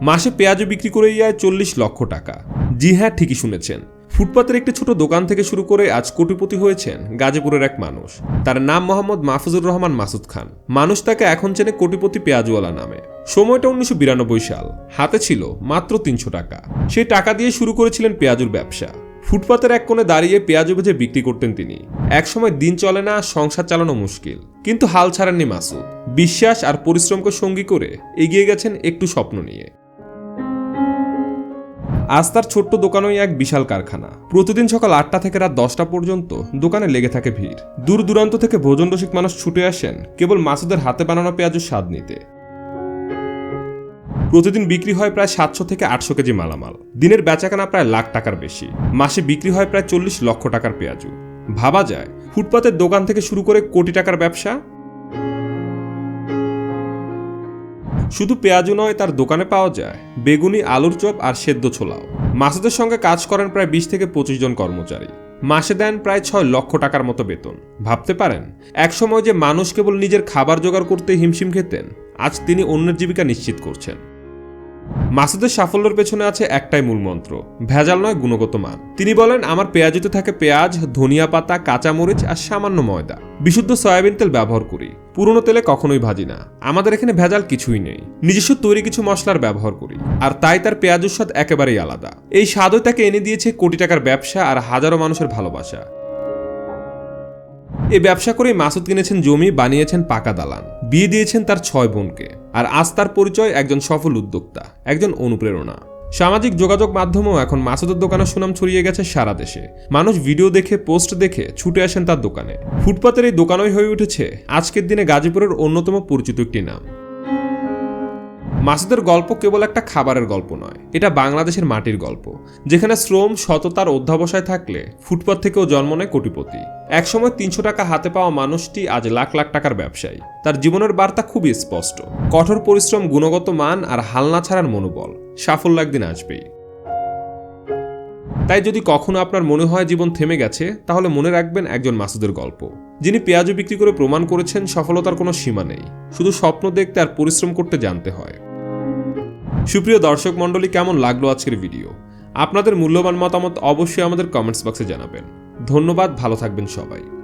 মাসে পেঁয়াজও বিক্রি করেই আয় চল্লিশ লক্ষ টাকা। জি হ্যাঁ ঠিকই শুনেছেন। ফুটপাতের একটি ছোট দোকান থেকে শুরু করে আজ কোটিপতি হয়েছেন গাজীপুরের এক মানুষ। তার নাম মোহাম্মদ মাহফুজুর রহমান মাসুদ খান। মানুষ তাকে এখন চেনে কোটিপতি পেঁয়াজওয়ালা নামে। সময়টা উনিশশো বিরানব্বই সাল। হাতে ছিল মাত্র তিনশো টাকা। সেই টাকা দিয়ে শুরু করেছিলেন পেঁয়াজুর ব্যবসা। ফুটপাতের এক কোণে দাঁড়িয়ে পেঁয়াজ ভেজে বিক্রি করতেন তিনি। একসময় দিন চলে না, সংসার চালানো মুশকিল। কিন্তু হাল ছাড়েননি মাসুদ। বিশ্বাস আর পরিশ্রমকে সঙ্গী করে এগিয়ে গেছেন একটু স্বপ্ন নিয়ে। আজ তার ছোট্ট দোকানই এক বিশাল কারখানা। প্রতিদিন সকাল আটটা থেকে রাত দশটা পর্যন্ত দোকানে লেগে থাকে ভিড়। দূর দূরান্ত থেকে ভোজন রসিক মানুষ ছুটে আসেন কেবল মাসুদের হাতে বানানো পেঁয়াজের স্বাদ নিতে। প্রতিদিন বিক্রি হয় প্রায় সাতশো থেকে আটশো কেজি মালামাল। দিনের বেচাকেনা প্রায় লাখ টাকার বেশি। মাসে বিক্রি হয় প্রায় চল্লিশ লক্ষ টাকার পেঁয়াজু ভাবা যায়, ফুটপাতের দোকান থেকে শুরু করে কোটি টাকার ব্যবসা শুধু পেঁয়াজও নয়, তার দোকানে পাওয়া যায়। বেগুনি, আলুর চপ আর সেদ্ধ ছোলাও। মাসুদের সঙ্গে কাজ করেন প্রায় বিশ থেকে পঁচিশ জন কর্মচারী। মাসে দেন প্রায় ছয় লক্ষ টাকার মতো বেতন। ভাবতে পারেন এক সময় যে মানুষ কেবল নিজের খাবার জোগাড় করতে হিমশিম খেতেন, আজ তিনি অন্যের জীবিকা নিশ্চিত করছেন। মাসুদের সাফল্যের পেছনে আছে একটাই মূল মন্ত্র, ভেজাল নয় গুণগত মান। তিনি বলেন, আমার পেঁয়াজুতে থাকে পেঁয়াজ, ধনিয়া পাতা, কাঁচামরিচ আর সামান্য ময়দা। বিশুদ্ধ সয়াবিন তেল ব্যবহার করি। পুরনো তেলে কখনোই ভাজি না। আমাদের এখানে ভেজাল কিছুই নেই। নিজস্ব তৈরি কিছু মশলার ব্যবহার করি। আর তাই তার পেঁয়াজের স্বাদ একেবারেই আলাদা। এই স্বাদই তাকে এনে দিয়েছে কোটি টাকার ব্যবসা আর হাজারো মানুষের ভালোবাসা। এই ব্যবসা করেই মাসুদ কিনেছেন জমি, বানিয়েছেন পাকা দালান। বিয়ে দিয়েছেন তার ছয় বোনকে, আর আজ তার পরিচয় একজন সফল উদ্যোক্তা, একজন অনুপ্রেরণা। সামাজিক যোগাযোগ মাধ্যমেও এখন মাসুদের দোকানের সুনাম ছড়িয়ে গেছে সারা দেশে। মানুষ ভিডিও দেখে, পোস্ট দেখে ছুটে আসেন তার দোকানে। ফুটপাতের এই দোকানই হয়ে উঠেছে আজকের দিনে গাজীপুরের অন্যতম পরিচিত একটি নাম। মাসুদের গল্প কেবল একটা খাবারের গল্প নয়, এটা বাংলাদেশের মাটির গল্প, যেখানে শ্রম, সততার অধ্যাবসায় থাকলে ফুটপাত থেকেও জন্ম নেয় কোটিপতি। একসময় তিনশো টাকা হাতে পাওয়া মানুষটি আজ লাখ লাখ টাকার ব্যবসায়ী। তার জীবনের বার্তা খুবই স্পষ্ট, কঠোর পরিশ্রম, গুণগত মান আর হালনা ছাড়ার মনোবল, সাফল্য একদিন আসবেই। তাই যদি কখনো আপনার মনে হয় জীবন থেমে গেছে, তাহলে মনে রাখবেন একজন মাসুদের গল্প, যিনি পেঁয়াজু বিক্রি করে প্রমাণ করেছেন সফলতার কোনো সীমা নেই, শুধু স্বপ্ন দেখতে আর পরিশ্রম করতে জানতে হয়। সুপ্রিয় দর্শক মণ্ডলী, কেমন লাগল আজকের ভিডিও? আপনাদের মূল্যবান মতামত অবশ্যই আমাদের কমেন্টস বক্সে জানাবেন। ধন্যবাদ, ভালো থাকবেন সবাই।